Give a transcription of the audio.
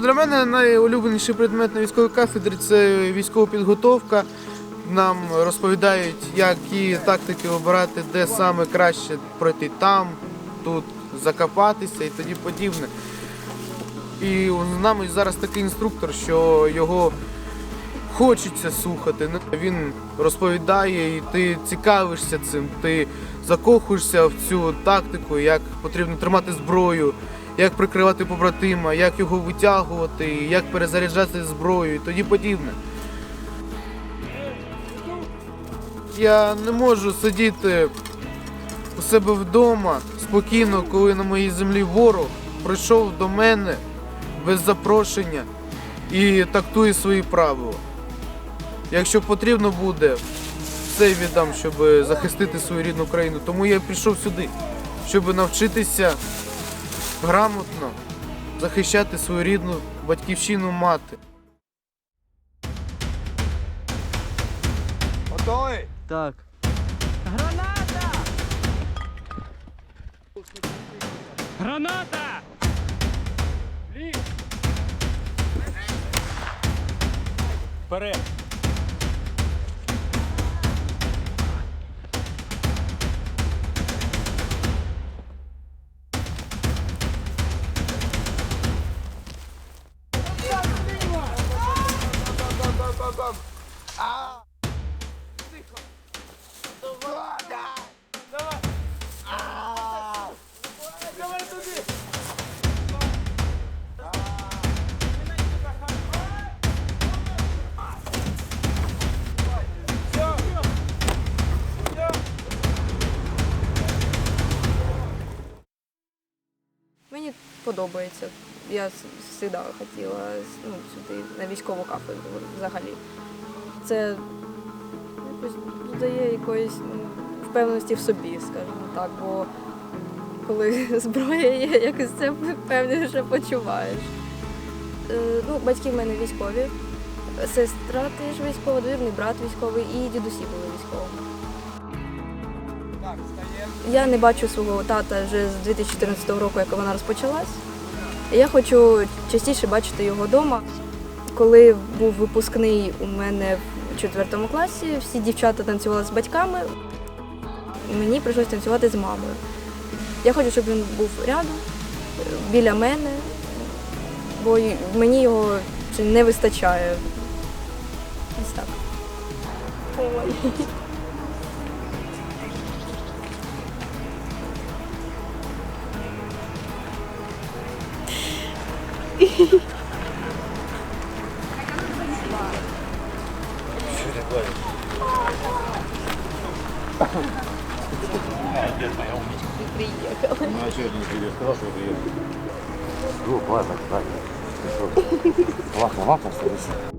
Для мене найулюбленіший предмет на військовій кафедрі це військова підготовка. Нам розповідають, які тактики обирати, де саме краще пройти там, тут закопатися і тоді подібне. І з нами зараз такий інструктор, що його хочеться слухати. Ну, Він розповідає, і ти цікавишся цим, ти закохуєшся в цю тактику, як потрібно тримати зброю, як прикривати побратима, як його витягувати, як перезаряджати зброю і тоді подібне. Я не можу сидіти у себе вдома спокійно, коли на моїй землі ворог прийшов до мене без запрошення і тактує свої правила. Якщо потрібно буде, все віддам, щоб захистити свою рідну країну. Тому я прийшов сюди, щоб навчитися грамотно захищати свою рідну батьківщину мати. Готовий? Так. Граната! Граната! Вперед! Мені подобається. Я завжди хотіла ну, сюди на військову кафедру взагалі. Це якось додає якоїсь ну, впевненості в собі, скажімо так. Бо коли зброя є, якось це впевненіше почуваєш. Е, ну, батьки в мене військові, сестра теж військова, двірний брат військовий і дідусі були військовими. Я не бачу свого тата вже з 2014 року, як вона розпочалась. Я хочу частіше бачити його вдома. Коли був випускний у мене в четвертому класі, всі дівчата танцювали з батьками. Мені прийшлося танцювати з мамою. Я хочу, щоб він був рядом, біля мене, бо мені його не вистачає. Ось так. Ой. Ну а что не? Сказал, что приедешь. Ну, ладно, ладно. Ладно, ладно, остались.